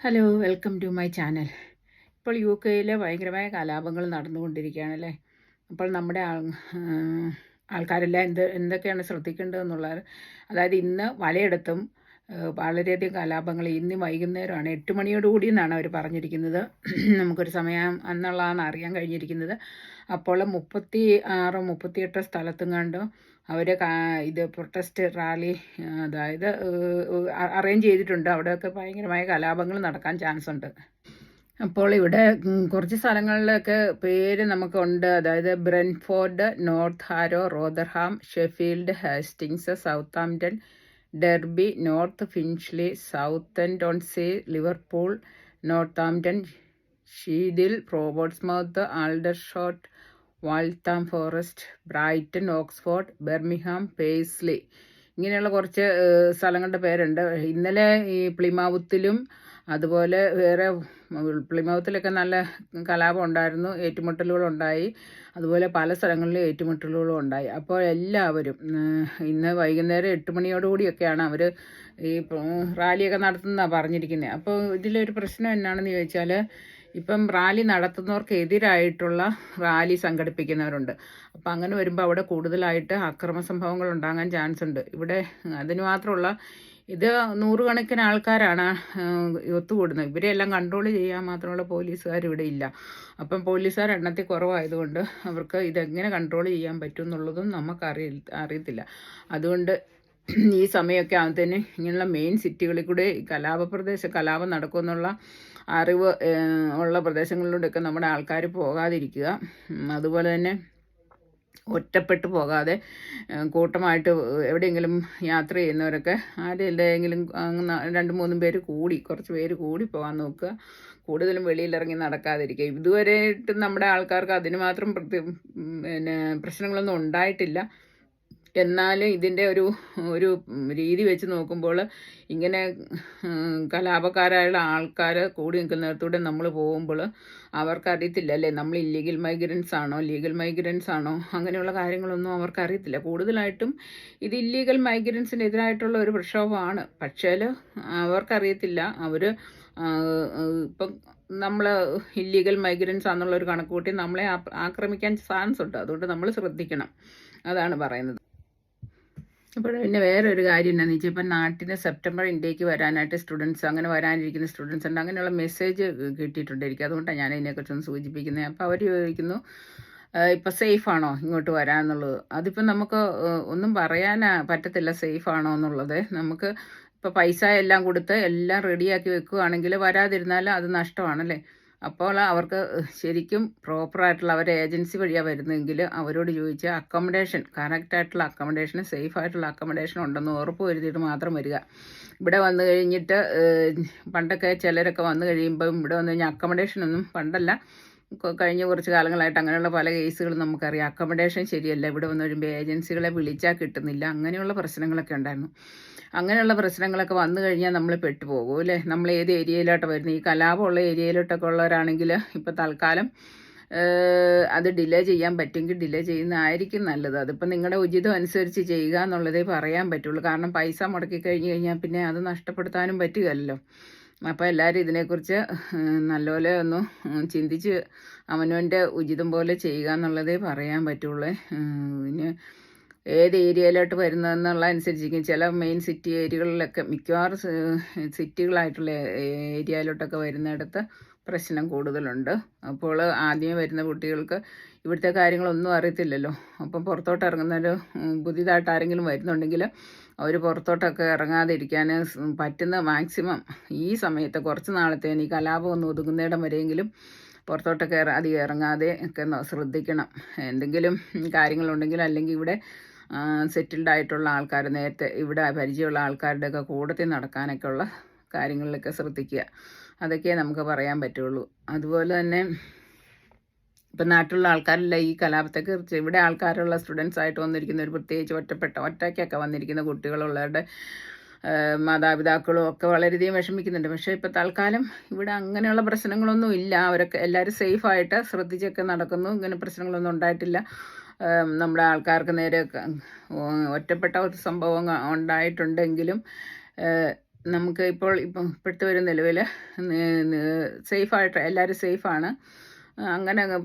Hello welcome to my channel ഇപ്പോൾ U കെയിൽ ഭയങ്കരമായ കലാപങ്ങൾ നടന്നുകൊണ്ടിരിക്കുകയാണല്ലേ അപ്പോൾ നമ്മുടെ ആൾക്കാരെല്ലാം എന്ത് എന്തൊക്കെയാണ് ശ്രദ്ധിക്കേണ്ടതെന്നുള്ളത് അതായത് ഇന്ന് പലയിടത്തും വളരെയധികം കലാപങ്ങൾ ഇന്ന് വൈകുന്നേരമാണ് എട്ട് മണിയോടുകൂടി എന്നാണ് അവർ പറഞ്ഞിരിക്കുന്നത്. നമുക്കൊരു സമയം എന്നുള്ളതാണ് അറിയാൻ കഴിഞ്ഞിരിക്കുന്നത്. അപ്പോൾ മുപ്പത്തി ആറ് മുപ്പത്തിയെട്ട് സ്ഥലത്തും കണ്ടും അവർ ഇത് പ്രൊട്ടസ്റ്റ് റാലി അതായത് അറേഞ്ച് ചെയ്തിട്ടുണ്ട്. അവിടെയൊക്കെ ഭയങ്കരമായ കലാപങ്ങൾ നടക്കാൻ ചാൻസ് ഉണ്ട്. അപ്പോൾ ഇവിടെ കുറച്ച് സ്ഥലങ്ങളിലൊക്കെ പേര് നമുക്കുണ്ട്. അതായത് Brentford North Harrow Rotherham Sheffield Hastings Southampton Derby North Finchley Southend ഡോൺസി Liverpool North Northampton Cheadle Portsmouth Aldershot Waltham Forest Brighton Oxford Birmingham Paisley ഇങ്ങനെയുള്ള കുറച്ച് സ്ഥലങ്ങളുടെ പേരുണ്ട്. ഇന്നലെ ഈ പ്ലിമാവുത്തിലും അതുപോലെ വേറെ പ്ലിമാവുത്തിലൊക്കെ നല്ല കലാപം ഉണ്ടായിരുന്നു. ഏറ്റുമുട്ടലുകളുണ്ടായി അതുപോലെ പല സ്ഥലങ്ങളിലും ഏറ്റുമുട്ടലുകളും ഉണ്ടായി. അപ്പോൾ എല്ലാവരും ഇന്ന് വൈകുന്നേരം എട്ട് മണിയോടുകൂടിയൊക്കെയാണ് അവർ ഈ റാലിയൊക്കെ നടത്തുന്നതാണ് പറഞ്ഞിരിക്കുന്നത് അപ്പോൾ ഇതിലൊരു പ്രശ്നം എന്നാണെന്ന് ചോദിച്ചാൽ ഇപ്പം റാലി നടത്തുന്നവർക്ക് എതിരായിട്ടുള്ള റാലി സംഘടിപ്പിക്കുന്നവരുണ്ട്. അപ്പം അങ്ങനെ വരുമ്പോൾ അവിടെ കൂടുതലായിട്ട് അക്രമ സംഭവങ്ങൾ ഉണ്ടാകാൻ ചാൻസ് ഉണ്ട്. ഇവിടെ അതിന് മാത്രമുള്ള ഇത് നൂറുകണക്കിന് ആൾക്കാരാണ് ഒത്തുകൂടുന്നത്. ഇവരെല്ലാം കൺട്രോൾ ചെയ്യാൻ മാത്രമുള്ള പോലീസുകാർ ഇവിടെ ഇല്ല. അപ്പം പോലീസുകാർ എണ്ണത്തിൽ കുറവായതുകൊണ്ട് അവർക്ക് ഇതെങ്ങനെ കൺട്രോൾ ചെയ്യാൻ പറ്റും എന്നുള്ളതും നമുക്ക് അറിയ അറിയത്തില്ല. അതുകൊണ്ട് ഈ സമയമൊക്കെ തന്നെ ഇങ്ങനെയുള്ള മെയിൻ സിറ്റികളിൽ കൂടെ കലാപ പ്രദേശ കലാപം നടക്കുമെന്നുള്ള അറിവ് ഉള്ള പ്രദേശങ്ങളിലൂടെയൊക്കെ നമ്മുടെ ആൾക്കാർ പോകാതിരിക്കുക. അതുപോലെ തന്നെ ഒറ്റപ്പെട്ടു പോകാതെ കൂട്ടമായിട്ട് എവിടെയെങ്കിലും യാത്ര ചെയ്യുന്നവരൊക്കെ ആരെങ്കിലും രണ്ട് മൂന്നും പേര് കൂടി കുറച്ച് പേര് കൂടി പോകാൻ നോക്കുക. കൂടുതലും വെളിയിലിറങ്ങി നടക്കാതിരിക്കുക. ഇതുവരെയായിട്ടും നമ്മുടെ ആൾക്കാർക്ക് അതിന് മാത്രം പിന്നെ പ്രശ്നങ്ങളൊന്നും ഉണ്ടായിട്ടില്ല. എന്നാലും ഇതിന്റെ ഒരു ഒരു രീതി വെച്ച് നോക്കുമ്പോൾ ഇങ്ങനെ കലാപക്കാരായുള്ള ആൾക്കാർ കൂടി നിൽക്കുന്നിടത്തൂടെ നമ്മൾ പോകുമ്പോൾ അവർക്കറിയത്തില്ല അല്ലേ? നമ്മൾ ഇല്ലീഗൽ മൈഗ്രൻസ് ആണോ ലീഗൽ മൈഗ്രൻസ് ആണോ? അങ്ങനെയുള്ള കാര്യങ്ങളൊന്നും അവർക്കറിയത്തില്ല. കൂടുതലായിട്ടും ഇത് ഇല്ലീഗൽ മൈഗ്രൻസിനെതിരായിട്ടുള്ള ഒരു പ്രക്ഷോഭമാണ്. പക്ഷേ അവർക്കറിയത്തില്ല. അവർ ഇപ്പം നമ്മൾ ഇല്ലീഗൽ മൈഗ്രൻസ് ആണെന്നുള്ള ഒരു കണക്ക് കൂട്ടി നമ്മളെ ആക്രമിക്കാൻ ചാൻസ് ഉണ്ട് അതുകൊണ്ട് നമ്മൾ ശ്രദ്ധിക്കണം. അതാണ് പറയുന്നത്. അപ്പോൾ പിന്നെ വേറെ ഒരു കാര്യം എന്താണെന്ന് വെച്ചാൽ ഇപ്പം നാട്ടിൽ സെപ്റ്റംബർ ഇന്ത്യയ്ക്ക് വരാനായിട്ട് സ്റ്റുഡൻസ് അങ്ങനെ വരാനിരിക്കുന്ന സ്റ്റുഡൻസ് ഉണ്ട്. അങ്ങനെയുള്ള മെസ്സേജ് കിട്ടിയിട്ടുണ്ട് എനിക്ക് അതുകൊണ്ടാണ് ഞാൻ അതിനെക്കുറിച്ചൊന്ന് സൂചിപ്പിക്കുന്നത്. അപ്പോൾ അവർ ചോദിക്കുന്നു ഇപ്പം സേഫ് ആണോ ഇങ്ങോട്ട് വരാമെന്നുള്ളത് അതിപ്പം നമുക്ക് ഒന്നും പറയാനാ പറ്റത്തില്ല സേഫ് ആണോ എന്നുള്ളത്. നമുക്ക് ഇപ്പം പൈസ എല്ലാം കൊടുത്ത് എല്ലാം റെഡിയാക്കി വെക്കുകയാണെങ്കിൽ വരാതിരുന്നാൽ അത് നഷ്ടമാണല്ലേ? അപ്പോൾ അവർക്ക് ശരിക്കും പ്രോപ്പറായിട്ടുള്ള അവരെ ഏജൻസി വഴിയാണ് വരുന്നതെങ്കിൽ അവരോട് ചോദിച്ചാൽ അക്കോമഡേഷൻ കറക്റ്റായിട്ടുള്ള അക്കോമഡേഷൻ സേഫ് ആയിട്ടുള്ള അക്കോമഡേഷൻ ഉണ്ടെന്ന് ഉറപ്പ് വരുത്തിയിട്ട് മാത്രം വരിക. ഇവിടെ വന്നു കഴിഞ്ഞിട്ട് പണ്ടൊക്കെ ചിലരൊക്കെ വന്നു കഴിയുമ്പം ഇവിടെ വന്നു കഴിഞ്ഞാൽ അക്കോമഡേഷൻ ഒന്നും പണ്ടല്ല. കഴിഞ്ഞ കുറച്ച് കാലങ്ങളായിട്ട് അങ്ങനെയുള്ള പല കേസുകളും നമുക്കറിയാം. അക്കോമഡേഷൻ ശരിയല്ല. ഇവിടെ വന്ന് വരുമ്പോൾ ഏജൻസികളെ വിളിച്ചാൽ കിട്ടുന്നില്ല. അങ്ങനെയുള്ള പ്രശ്നങ്ങളൊക്കെ ഉണ്ടായിരുന്നു. അങ്ങനെയുള്ള പ്രശ്നങ്ങളൊക്കെ വന്നു കഴിഞ്ഞാൽ നമ്മൾ പെട്ടുപോകും അല്ലേ? നമ്മൾ ഏത് ഏരിയയിലോട്ട് വരുന്നത് ഈ കലാപമുള്ള ഏരിയയിലോട്ടൊക്കെ ഉള്ളവരാണെങ്കിൽ ഇപ്പോൾ തൽക്കാലം അത് ഡിലേ ചെയ്യാൻ പറ്റുമെങ്കിൽ ഡിലേ ചെയ്യുന്നതായിരിക്കും നല്ലത്. അതിപ്പോൾ നിങ്ങളുടെ ഉചിതം അനുസരിച്ച് ചെയ്യുക എന്നുള്ളതേ പറയാൻ പറ്റുള്ളൂ. കാരണം പൈസ മുടക്കി കഴിഞ്ഞ് കഴിഞ്ഞാൽ പിന്നെ അത് നഷ്ടപ്പെടുത്താനും പറ്റുകയല്ലോ അപ്പോൾ എല്ലാവരും ഇതിനെക്കുറിച്ച് നല്ലപോലെ ഒന്ന് ചിന്തിച്ച് അവനവന്റെ ഉചിതം പോലെ ചെയ്യുക എന്നുള്ളതേ പറയാൻ പറ്റുള്ളൂ. പിന്നെ ഏത് ഏരിയയിലോട്ട് വരുന്നതെന്നുള്ള അനുസരിച്ചിരിക്കും. ചില മെയിൻ സിറ്റി ഏരിയകളിലൊക്കെ മിക്കവാറും സിറ്റികളായിട്ടുള്ള ഏരിയയിലോട്ടൊക്കെ വരുന്നിടത്ത് പ്രശ്നം കൂടുതലുണ്ട്. അപ്പോൾ ആദ്യമേ വരുന്ന കുട്ടികൾക്ക് ഇവിടുത്തെ കാര്യങ്ങളൊന്നും അറിയത്തില്ലല്ലോ. അപ്പം പുറത്തോട്ട് ഇറങ്ങുന്നൊരു പുതിയതായിട്ട് ആരെങ്കിലും വരുന്നുണ്ടെങ്കിൽ അവർ പുറത്തോട്ടൊക്കെ ഇറങ്ങാതിരിക്കാൻ പറ്റുന്ന മാക്സിമം ഈ സമയത്ത് കുറച്ച് നാളത്തെ ഈ കലാപം ഒന്ന് ഒതുങ്ങുന്നിടം വരെയെങ്കിലും പുറത്തോട്ടൊക്കെ അധികം ഇറങ്ങാതെ ഒക്കെ ശ്രദ്ധിക്കണം. എന്തെങ്കിലും കാര്യങ്ങളുണ്ടെങ്കിൽ അല്ലെങ്കിൽ ഇവിടെ സെറ്റിൽഡ് ആയിട്ടുള്ള ആൾക്കാർ നേരത്തെ ഇവിടെ പരിചയമുള്ള ആൾക്കാരുടെയൊക്കെ കൂടത്തിൽ നടക്കാനൊക്കെ ഉള്ള കാര്യങ്ങളിലൊക്കെ ശ്രദ്ധിക്കുക. അതൊക്കെ നമുക്ക് പറയാൻ പറ്റുള്ളൂ. അതുപോലെ തന്നെ ഇപ്പം നാട്ടിലുള്ള ആൾക്കാരല്ല ഈ കലാപത്തെക്കുറിച്ച് ഇവിടെ ആൾക്കാരുള്ള സ്റ്റുഡൻസ് ആയിട്ട് വന്നിരിക്കുന്ന ഒരു പ്രത്യേകിച്ച് ഒറ്റപ്പെട്ട ഒറ്റയ്ക്കൊക്കെ വന്നിരിക്കുന്ന കുട്ടികളുള്ളവരുടെ മാതാപിതാക്കളും ഒക്കെ വളരെയധികം വിഷമിക്കുന്നുണ്ട്. പക്ഷേ ഇപ്പോൾ തൽക്കാലം ഇവിടെ അങ്ങനെയുള്ള പ്രശ്നങ്ങളൊന്നും ഇല്ല. അവരൊക്കെ എല്ലാവരും സേഫായിട്ട് ശ്രദ്ധിച്ചൊക്കെ നടക്കുന്നു. ഇങ്ങനെ പ്രശ്നങ്ങളൊന്നും ഉണ്ടായിട്ടില്ല. നമ്മുടെ ആൾക്കാർക്ക് നേരെ ഒറ്റപ്പെട്ട ഒരു സംഭവം ഉണ്ടായിട്ടുണ്ടെങ്കിലും നമുക്ക് ഇപ്പോൾ ഇപ്പം ഇപ്പോഴത്തെ ഒരു നിലവിൽ സേഫായിട്ട് എല്ലാവരും സേഫാണ് അങ്ങനെ അങ്ങ്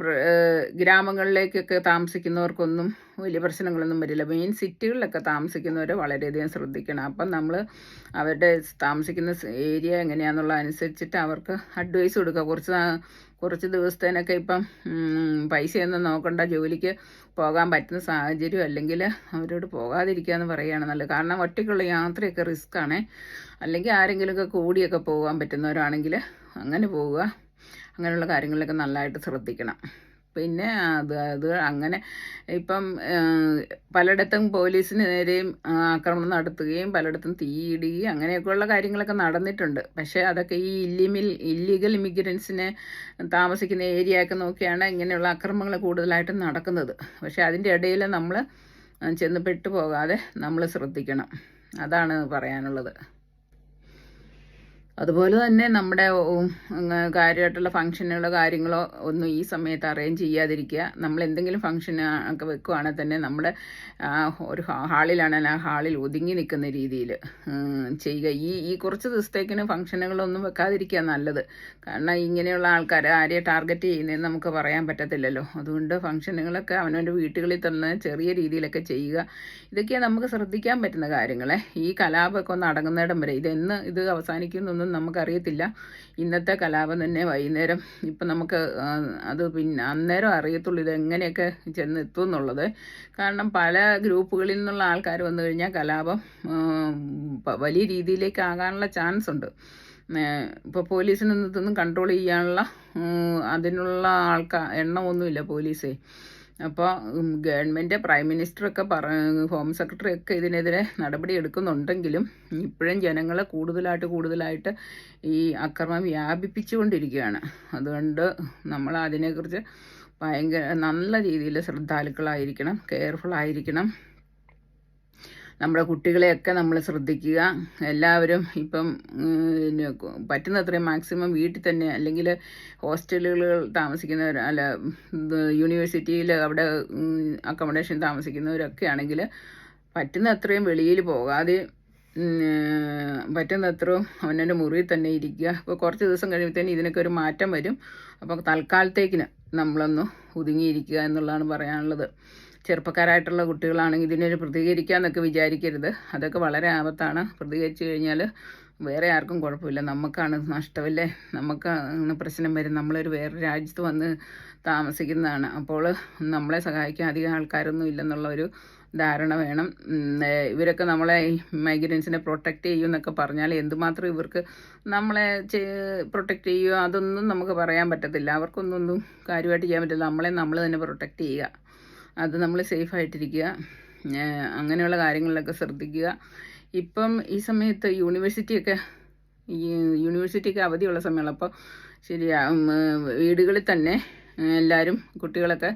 ഗ്രാമങ്ങളിലേക്കൊക്കെ താമസിക്കുന്നവർക്കൊന്നും വലിയ പ്രശ്നങ്ങളൊന്നും വരില്ല. മെയിൻ സിറ്റികളിലൊക്കെ താമസിക്കുന്നവരെ വളരെയധികം ശ്രദ്ധിക്കണം. അപ്പം നമ്മൾ അവരുടെ താമസിക്കുന്ന ഏരിയ എങ്ങനെയാണെന്നുള്ള അനുസരിച്ചിട്ട് അവർക്ക് അഡ്വൈസ് കൊടുക്കുക. കുറച്ച് കുറച്ച് ദിവസത്തേനൊക്കെ ഇപ്പം പൈസയൊന്നും നോക്കണ്ട. ജോലിക്ക് പോകാൻ പറ്റുന്ന സാഹചര്യം അല്ലെങ്കിൽ അവരോട് പോകാതിരിക്കുക എന്ന് പറയുകയാണ് നല്ലത്. കാരണം ഒറ്റയ്ക്കുള്ള യാത്രയൊക്കെ റിസ്ക്കാണ് അല്ലെങ്കിൽ ആരെങ്കിലുമൊക്കെ കൂടിയൊക്കെ പോകാൻ പറ്റുന്നവരാണെങ്കിൽ അങ്ങനെ പോവുക. അങ്ങനെയുള്ള കാര്യങ്ങളിലൊക്കെ നല്ലതായിട്ട് ശ്രദ്ധിക്കണം. പിന്നെ അത് അത് അങ്ങനെ ഇപ്പം പലയിടത്തും പോലീസിന് നേരെയും ആക്രമണം നടത്തുകയും പലയിടത്തും തീയിടുകയും അങ്ങനെയൊക്കെയുള്ള കാര്യങ്ങളൊക്കെ നടന്നിട്ടുണ്ട്. പക്ഷേ അതൊക്കെ ഈ ഇല്ലിമിൽ ഇല്ലീഗൽ ഇമിഗ്രൻസിനെ താമസിക്കുന്ന ഏരിയ ഒക്കെ നോക്കിയാണ് ഇങ്ങനെയുള്ള അക്രമങ്ങൾ കൂടുതലായിട്ടും നടക്കുന്നത്. പക്ഷേ അതിന്റെ ഇടയിൽ നമ്മൾ ചെന്ന് പെട്ടു പോകാതെ നമ്മൾ ശ്രദ്ധിക്കണം. അതാണ് പറയാനുള്ളത്. അതുപോലെ തന്നെ നമ്മുടെ കാര്യമായിട്ടുള്ള ഫംഗ്ഷനുകളോ കാര്യങ്ങളോ ഒന്നും ഈ സമയത്ത് അറേഞ്ച് ചെയ്യാതിരിക്കുക. നമ്മൾ എന്തെങ്കിലും ഫംഗ്ഷൻ ഒക്കെ വെക്കുവാണെങ്കിൽ തന്നെ നമ്മുടെ ഒരു ഹാളിലാണെങ്കിൽ ആ ഹാളിൽ ഒതുങ്ങി നിൽക്കുന്ന രീതിയിൽ ചെയ്യുക. ഈ ഈ കുറച്ച് ദിവസത്തേക്കിന് ഫംഗ്ഷനുകളൊന്നും വെക്കാതിരിക്കുക നല്ലത്. കാരണം ഇങ്ങനെയുള്ള ആൾക്കാർ ആരെയെ ടാർഗറ്റ് ചെയ്യുന്നതെന്ന് നമുക്ക് പറയാൻ പറ്റത്തില്ലല്ലോ. അതുകൊണ്ട് ഫംഗ്ഷനുകളൊക്കെ അവനവന്റെ വീട്ടുകളിൽ തന്നെ ചെറിയ രീതിയിലൊക്കെ ചെയ്യുക. ഇതൊക്കെയാണ് നമുക്ക് ശ്രദ്ധിക്കാൻ പറ്റുന്ന കാര്യങ്ങളെ. ഈ കലാപമൊക്കെ ഒന്ന് അടങ്ങുന്നിടം വരെ. ഇതെന്ന് ഇത് അവസാനിക്കുന്നൊന്നും നമുക്കറിയത്തില്ല. ഇന്നത്തെ കലാപം തന്നെ വൈകുന്നേരം. ഇപ്പം നമുക്ക് അത് പിന്നെ അന്നേരം അറിയത്തുള്ളൂ ഇത് എങ്ങനെയൊക്കെ ചെന്ന് എത്തും എന്നുള്ളത്. കാരണം പല ഗ്രൂപ്പുകളിൽ നിന്നുള്ള ആൾക്കാർ വന്നു കഴിഞ്ഞാൽ കലാപം വലിയ രീതിയിലേക്ക് ആകാനുള്ള ചാൻസ് ഉണ്ട്. ഇപ്പോൾ പോലീസിനൊന്നും ഇതൊന്നും കൺട്രോൾ ചെയ്യാനുള്ള അതിനുള്ള ആൾക്കാർ എണ്ണമൊന്നുമില്ല പോലീസേ. അപ്പോൾ ഗവൺമെന്റ് പ്രൈം മിനിസ്റ്ററൊക്കെ പറ ഹോം സെക്രട്ടറി ഒക്കെ ഇതിനെതിരെ നടപടി എടുക്കുന്നുണ്ടെങ്കിലും ഇപ്പോഴും ജനങ്ങളെ കൂടുതലായിട്ട് കൂടുതലായിട്ട് ഈ അക്രമം വ്യാപിപ്പിച്ചുകൊണ്ടിരിക്കുകയാണ്. അതുകൊണ്ട് നമ്മൾ അതിനെക്കുറിച്ച് ഭയങ്കര നല്ല രീതിയിൽ ശ്രദ്ധാലുക്കളായിരിക്കണം കെയർഫുൾ ആയിരിക്കണം. നമ്മുടെ കുട്ടികളെയൊക്കെ നമ്മൾ ശ്രദ്ധിക്കുക. എല്ലാവരും ഇപ്പം പറ്റുന്നത്രയും മാക്സിമം വീട്ടിൽ തന്നെ അല്ലെങ്കിൽ ഹോസ്റ്റലുകൾ താമസിക്കുന്നവർ അല്ല യൂണിവേഴ്സിറ്റിയിൽ അവിടെ അക്കോമഡേഷൻ താമസിക്കുന്നവരൊക്കെ ആണെങ്കിൽ പറ്റുന്ന അത്രയും വെളിയിൽ പോകാതെ പറ്റുന്നത്രയും അവനവന്റെ മുറിയിൽ തന്നെ ഇരിക്കുക. അപ്പോൾ കുറച്ച് ദിവസം കഴിയുമ്പോഴത്തേന് ഇതിനൊക്കെ ഒരു മാറ്റം വരും. അപ്പോൾ തൽക്കാലത്തേക്കിന് നമ്മളൊന്ന് ഒതുങ്ങിയിരിക്കുക എന്നുള്ളതാണ് പറയാനുള്ളത്. ചെറുപ്പക്കാരായിട്ടുള്ള കുട്ടികളാണെങ്കിൽ ഇതിനൊരു പ്രതികരിക്കാമെന്നൊക്കെ വിചാരിക്കരുത്. അതൊക്കെ വളരെ ആപത്താണ്. പ്രതികരിച്ചു കഴിഞ്ഞാൽ വേറെ ആർക്കും കുഴപ്പമില്ല. നമുക്കാണ് നഷ്ടമല്ലേ? നമുക്കാണ് പ്രശ്നം വരും. നമ്മളൊരു വേറെ രാജ്യത്ത് വന്ന് താമസിക്കുന്നതാണ്. അപ്പോൾ നമ്മളെ സഹായിക്കാൻ അധികം ആൾക്കാരൊന്നും ഇല്ലെന്നുള്ള ഒരു ധാരണ വേണം. ഇവരൊക്കെ നമ്മളെ മൈഗ്രൻസിനെ പ്രൊട്ടക്റ്റ് ചെയ്യും എന്നൊക്കെ പറഞ്ഞാൽ എന്തുമാത്രം ഇവർക്ക് നമ്മളെ പ്രൊട്ടക്റ്റ് ചെയ്യുമോ അതൊന്നും നമുക്ക് പറയാൻ പറ്റത്തില്ല. അവർക്കൊന്നും കാര്യമായിട്ട് ചെയ്യാൻ പറ്റില്ല നമ്മളെ നമ്മൾ തന്നെ പ്രൊട്ടക്റ്റ് ചെയ്യുക. അത് നമ്മൾ സേഫായിട്ടിരിക്കുക ആയിട്ടിരിക്കുക. അങ്ങനെയുള്ള കാര്യങ്ങളിലൊക്കെ ശ്രദ്ധിക്കുക. ഇപ്പം ഈ സമയത്ത് യൂണിവേഴ്സിറ്റിയൊക്കെ ഈ യൂണിവേഴ്സിറ്റിക്ക് അവധിയുള്ള സമയമാണ്. അപ്പോൾ ശരിയാ വീടുകളിൽ തന്നെ എല്ലാവരും കുട്ടികളൊക്കെ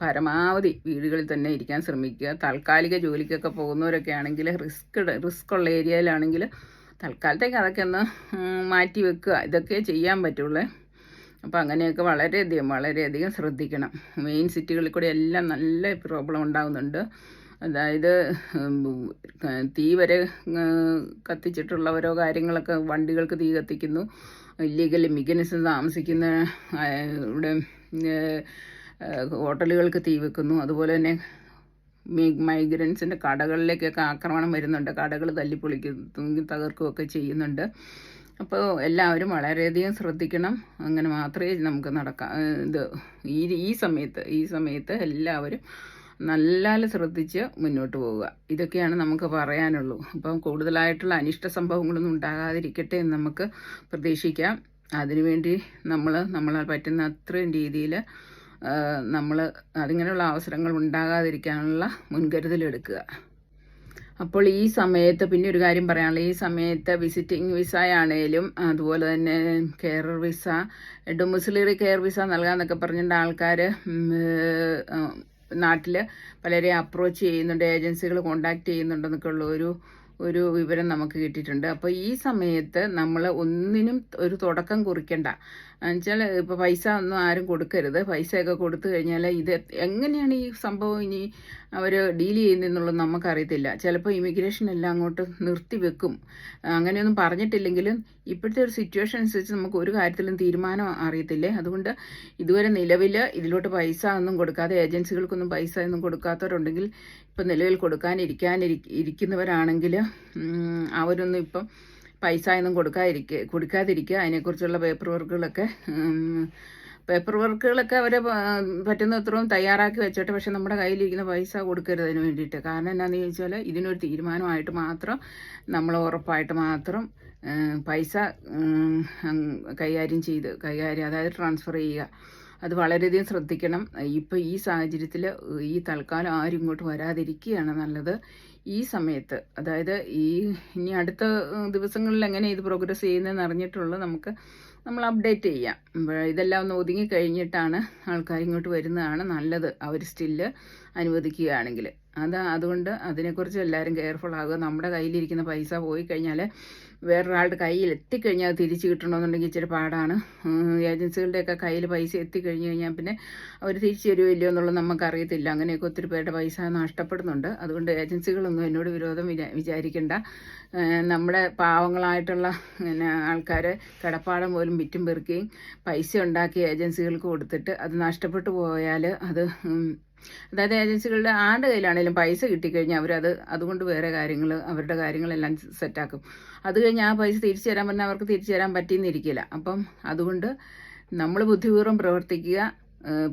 പരമാവധി വീടുകളിൽ തന്നെ ഇരിക്കാൻ ശ്രമിക്കുക. താൽക്കാലിക ജോലിക്കൊക്കെ പോകുന്നവരൊക്കെ ആണെങ്കിൽ റിസ്ക് റിസ്ക് ഉള്ള ഏരിയയിലാണെങ്കിൽ തൽക്കാലത്തേക്ക് അതൊക്കെ ഒന്ന് മാറ്റി വെക്കുക. ഇതൊക്കെ ചെയ്യാൻ പറ്റുള്ളൂ. അപ്പോൾ അങ്ങനെയൊക്കെ വളരെയധികം വളരെയധികം ശ്രദ്ധിക്കണം. മെയിൻ സിറ്റികളിൽ കൂടെ എല്ലാം നല്ല പ്രോബ്ലം ഉണ്ടാകുന്നുണ്ട് അതായത് തീ വരെ കത്തിച്ചിട്ടുള്ളവരോ കാര്യങ്ങളൊക്കെ വണ്ടികൾക്ക് തീ കത്തിക്കുന്നു. ഇല്ലീഗൽ മിഗനസ് താമസിക്കുന്ന ഇവിടെ ഹോട്ടലുകൾക്ക് തീ വെക്കുന്നു. അതുപോലെ തന്നെ മൈഗ്രൻസിന്റെ കടകളിലേക്കൊക്കെ ആക്രമണം വരുന്നുണ്ട്. കടകൾ തല്ലിപ്പൊളിക്കും തകർക്കുകയൊക്കെ ചെയ്യുന്നുണ്ട്. അപ്പോൾ എല്ലാവരും വളരെയധികം ശ്രദ്ധിക്കണം. അങ്ങനെ മാത്രമേ നമുക്ക് നടക്കാം ഇത് ഈ ഈ സമയത്ത് ഈ സമയത്ത് എല്ലാവരും നല്ല ശ്രദ്ധിച്ച് മുന്നോട്ട് പോവുക. ഇതൊക്കെയാണ് നമുക്ക് പറയാനുള്ളൂ. അപ്പം കൂടുതലായിട്ടുള്ള അനിഷ്ട സംഭവങ്ങളൊന്നും ഉണ്ടാകാതിരിക്കട്ടെ എന്ന് നമുക്ക് പ്രതീക്ഷിക്കാം. അതിനുവേണ്ടി നമ്മൾ നമ്മളാൽ പറ്റുന്ന അത്രയും രീതിയിൽ നമ്മൾ അതിങ്ങനെയുള്ള അവസരങ്ങൾ ഉണ്ടാകാതിരിക്കാനുള്ള മുൻകരുതലെടുക്കുക അപ്പോൾ ഈ സമയത്ത് പിന്നെ ഒരു കാര്യം പറയാനുള്ളത്. ഈ സമയത്ത് വിസിറ്റിംഗ് വിസ ആണേലും അതുപോലെ തന്നെ care visa domiciliary care visa നൽകാമെന്നൊക്കെ പറഞ്ഞിട്ട് ആൾക്കാർ നാട്ടിൽ പലരെ അപ്രോച്ച് ചെയ്യുന്നുണ്ട് ഏജൻസികൾ കോണ്ടാക്ട് ചെയ്യുന്നുണ്ടെന്നൊക്കെ ഉള്ള ഒരു ഒരു വിവരം നമുക്ക് കിട്ടിയിട്ടുണ്ട്. അപ്പോൾ ഈ സമയത്ത് നമ്മൾ ഒന്നിനും ഒരു തുടക്കം കുറിക്കണ്ട. എന്നുവെച്ചാൽ ഇപ്പോൾ പൈസ ഒന്നും ആരും കൊടുക്കരുത്. പൈസയൊക്കെ കൊടുത്തു കഴിഞ്ഞാൽ ഇത് എങ്ങനെയാണ് ഈ സംഭവം ഇനി അവർ ഡീൽ ചെയ്യുന്നതെന്നുള്ളത് നമുക്കറിയത്തില്ല. ചിലപ്പോൾ ഇമിഗ്രേഷൻ എല്ലാം അങ്ങോട്ട് നിർത്തി വെക്കും. അങ്ങനെയൊന്നും പറഞ്ഞിട്ടില്ലെങ്കിലും ഇപ്പോഴത്തെ ഒരു സിറ്റുവേഷൻ അനുസരിച്ച് നമുക്ക് ഒരു കാര്യത്തിലും തീരുമാനം അറിയത്തില്ലേ? അതുകൊണ്ട് ഇതുവരെ നിലവിൽ ഇതിലോട്ട് പൈസ ഒന്നും കൊടുക്കാതെ ഏജൻസികൾക്കൊന്നും പൈസ ഒന്നും കൊടുക്കാത്തവരുണ്ടെങ്കിൽ ഇപ്പം നിലവിൽ കൊടുക്കാനിരിക്കാനിരി ഇരിക്കുന്നവരാണെങ്കിൽ അവരൊന്നും ഇപ്പം പൈസ ഒന്നും കൊടുക്കാതിരിക്കുക കൊടുക്കാതിരിക്കുക അതിനെക്കുറിച്ചുള്ള പേപ്പർ വർക്കുകളൊക്കെ പേപ്പർ വർക്കുകളൊക്കെ അവരെ പറ്റുന്ന അത്രയും തയ്യാറാക്കി വെച്ചിട്ട് പക്ഷെ നമ്മുടെ കയ്യിലിരിക്കുന്ന പൈസ കൊടുക്കരുത് അതിന് വേണ്ടിയിട്ട്. കാരണം എന്താണെന്ന് ചോദിച്ചാൽ ഇതിനൊരു തീരുമാനമായിട്ട് മാത്രം നമ്മൾ ഉറപ്പായിട്ട് മാത്രം പൈസ കൈകാര്യം ചെയ്ത് കൈകാര്യം അതായത് ട്രാൻസ്ഫർ ചെയ്യുക. അത് വളരെയധികം ശ്രദ്ധിക്കണം. ഇപ്പോൾ ഈ സാഹചര്യത്തിൽ ഈ തൽക്കാലം ആരും ഇങ്ങോട്ട് വരാതിരിക്കുകയാണ് നല്ലത്. ഈ സമയത്ത് അതായത് ഈ ഇനി അടുത്ത ദിവസങ്ങളിൽ എങ്ങനെ ഇത് പ്രോഗ്രസ് ചെയ്യുന്നതെന്ന് അറിഞ്ഞിട്ടുള്ളത് നമുക്ക് നമ്മൾ അപ്ഡേറ്റ് ചെയ്യാം. ഇതെല്ലാം ഒന്ന് ഒതുങ്ങി കഴിഞ്ഞിട്ടാണ് ആൾക്കാർ ഇങ്ങോട്ട് വരുന്നതാണ് നല്ലത്. അവർ സ്റ്റില്ല് അനുവദിക്കുകയാണെങ്കിൽ. അത് അതുകൊണ്ട് അതിനെക്കുറിച്ച് എല്ലാവരും കെയർഫുൾ ആകുക. നമ്മുടെ കയ്യിലിരിക്കുന്ന പൈസ പോയി കഴിഞ്ഞാൽ വേറൊരാളുടെ കയ്യിൽ എത്തിക്കഴിഞ്ഞാൽ അത് തിരിച്ച് കിട്ടണമെന്നുണ്ടെങ്കിൽ ഇച്ചിരി പാടാണ്. ഏജൻസികളുടെയൊക്കെ കയ്യിൽ പൈസ എത്തിക്കഴിഞ്ഞ് കഴിഞ്ഞാൽ പിന്നെ അവർ തിരിച്ചു തരുമോ ഇല്ലയോ എന്നുള്ളത് നമുക്കറിയത്തില്ല. അങ്ങനെയൊക്കെ ഒത്തിരി പേരുടെ പൈസ നഷ്ടപ്പെടുന്നുണ്ട്. അതുകൊണ്ട് ഏജൻസികളൊന്നും എന്നോട് വിരോധം വിചാരിക്കേണ്ട. നമ്മുടെ പാവങ്ങളായിട്ടുള്ള പിന്നെ ആൾക്കാർ കിടപ്പാടം പോലും വിറ്റും പെറുക്കുകയും പൈസ ഉണ്ടാക്കി ഏജൻസികൾക്ക് കൊടുത്തിട്ട് അത് നഷ്ടപ്പെട്ടു പോയാൽ അത് അതായത് ഏജൻസികളുടെ ആരുടെ കയ്യിലാണെങ്കിലും പൈസ കിട്ടിക്കഴിഞ്ഞാൽ അവരത് അതുകൊണ്ട് വേറെ കാര്യങ്ങൾ അവരുടെ കാര്യങ്ങളെല്ലാം സെറ്റാക്കും. അത് കഴിഞ്ഞ് ആ പൈസ തിരിച്ചു തരാൻ പറഞ്ഞാൽ അവർക്ക് തിരിച്ചു തരാൻ പറ്റിയെന്നിരിക്കില്ല. അപ്പം അതുകൊണ്ട് നമ്മൾ ബുദ്ധിപൂർവം പ്രവർത്തിക്കുക.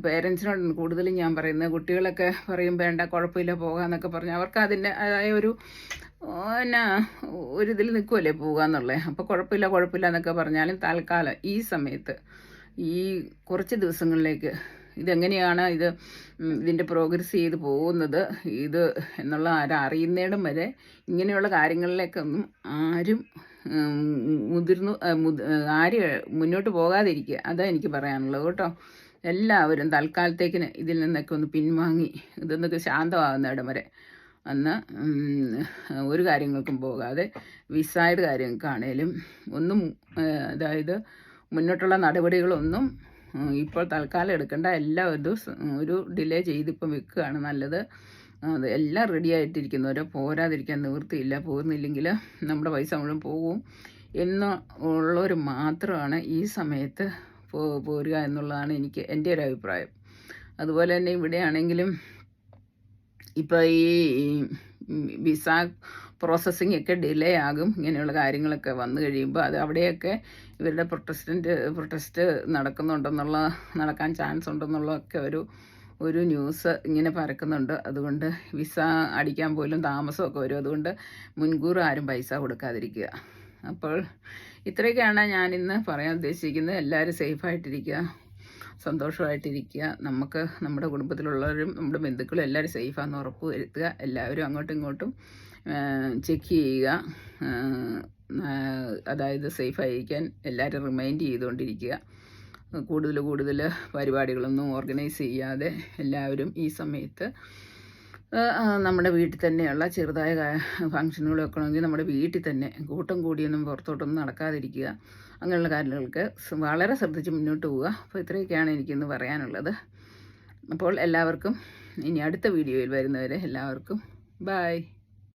പേരൻസിനോട് കൂടുതലും ഞാൻ പറയുന്നത് കുട്ടികളൊക്കെ പറയും വേണ്ട കുഴപ്പമില്ല പോകാമെന്നൊക്കെ പറഞ്ഞ് അവർക്ക് അതിന്റെ അതായ ഒരു എന്നാ ഒരു ഇതിൽ നിൽക്കുമല്ലേ പോകുക എന്നുള്ളത് അപ്പോൾ കുഴപ്പമില്ല കുഴപ്പമില്ല എന്നൊക്കെ പറഞ്ഞാലും തൽക്കാലം ഈ സമയത്ത് ഈ കുറച്ച് ദിവസങ്ങളിലേക്ക് ഇതെങ്ങനെയാണ് ഇത് ഇതിന്റെ പ്രോഗ്രസ് ചെയ്ത് പോകുന്നത്? ഇത് എന്നുള്ള ആരറിയുന്നിടം വരെ ഇങ്ങനെയുള്ള കാര്യങ്ങളിലേക്കൊന്നും ആരും മുതിർന്നു ആരും മുന്നോട്ട് പോകാതിരിക്കുക. അതാണ് എനിക്ക് പറയാനുള്ളത് കേട്ടോ. എല്ലാവരും തൽക്കാലത്തേക്കിന് ഇതിൽ നിന്നൊക്കെ ഒന്ന് പിൻവാങ്ങി ഇതൊന്നൊക്കെ ശാന്തമാകുന്ന വരെ അന്ന് ഒരു കാര്യങ്ങൾക്കും പോകാതെ വിസായുടെ കാര്യങ്ങൾക്കാണേലും ഒന്നും അതായത് മുന്നോട്ടുള്ള നടപടികളൊന്നും ഇപ്പോൾ തൽക്കാലം എടുക്കേണ്ട. എല്ലാ ഒരു ഒരു ഡിലേ ചെയ്ത് ഇപ്പം വെക്കുകയാണ് നല്ലത്. അത് എല്ലാം റെഡി ആയിട്ടിരിക്കുന്നവരെ പോരാതിരിക്കാൻ നിവൃത്തിയില്ല. പോകുന്നില്ലെങ്കിൽ നമ്മുടെ പൈസ മുഴുവൻ പോകും. എന്ന് ഉള്ളവർ മാത്രമാണ് ഈ സമയത്ത് പോരുക എന്നുള്ളതാണ് എനിക്ക് എന്റെ ഒരു അഭിപ്രായം. അതുപോലെ തന്നെ ഇവിടെയാണെങ്കിലും ഇപ്പോൾ ഈ വിസ പ്രോസസ്സിംഗ് ഒക്കെ ഡിലേ ആകും. ഇങ്ങനെയുള്ള കാര്യങ്ങളൊക്കെ വന്നു കഴിയുമ്പോൾ അത് അവിടെയൊക്കെ ഇവരുടെ പ്രൊട്ടസ്റ്റന്റ് പ്രൊട്ടസ്റ്റ് നടക്കുന്നുണ്ടെന്നുള്ള നടക്കാൻ ചാൻസ് ഉണ്ടെന്നുള്ളതൊക്കെ ഒരു ഒരു ന്യൂസ് ഇങ്ങനെ പരക്കുന്നുണ്ട്. അതുകൊണ്ട് വിസ അടിക്കാൻ പോലും താമസമൊക്കെ വരും. അതുകൊണ്ട് മുൻകൂർ ആരും പൈസ കൊടുക്കാതിരിക്കുക. അപ്പോൾ ഇത്രയൊക്കെയാണ് ഞാൻ ഇന്ന് പറയാൻ ഉദ്ദേശിക്കുന്നത്. എല്ലാവരും സേഫായിട്ടിരിക്കുക സന്തോഷമായിട്ടിരിക്കുക. നമുക്ക് നമ്മുടെ കുടുംബത്തിലുള്ളവരും നമ്മുടെ ബന്ധുക്കളും എല്ലാവരും സേഫാന്ന് ഉറപ്പ് വരുത്തുക. എല്ലാവരും അങ്ങോട്ടും ഇങ്ങോട്ടും ചെക്ക് ചെയ്യുക. അതായത് സേഫ് ആയിരിക്കാൻ എല്ലാവരും റിമൈൻഡ് ചെയ്തുകൊണ്ടിരിക്കുക. കൂടുതൽ കൂടുതൽ പരിപാടികളൊന്നും ഓർഗനൈസ് ചെയ്യാതെ എല്ലാവരും ഈ സമയത്ത് നമ്മുടെ വീട്ടിൽ തന്നെയുള്ള ചെറുതായ ഫങ്ഷനുകൾ ആണെങ്കിൽ നമ്മുടെ വീട്ടിൽ തന്നെ കൂട്ടം കൂടിയൊന്നും പുറത്തോട്ടൊന്നും നടക്കാതിരിക്കുക. അങ്ങനെയുള്ള കാര്യങ്ങൾക്ക് വളരെ ശ്രദ്ധിച്ച് മുന്നോട്ട് പോവുക. അപ്പോൾ ഇത്രയൊക്കെയാണ് എനിക്കിന്ന് പറയാനുള്ളത്. അപ്പോൾ എല്ലാവർക്കും ഇനി അടുത്ത വീഡിയോയിൽ വരുന്നവരെ എല്ലാവർക്കും ബായ്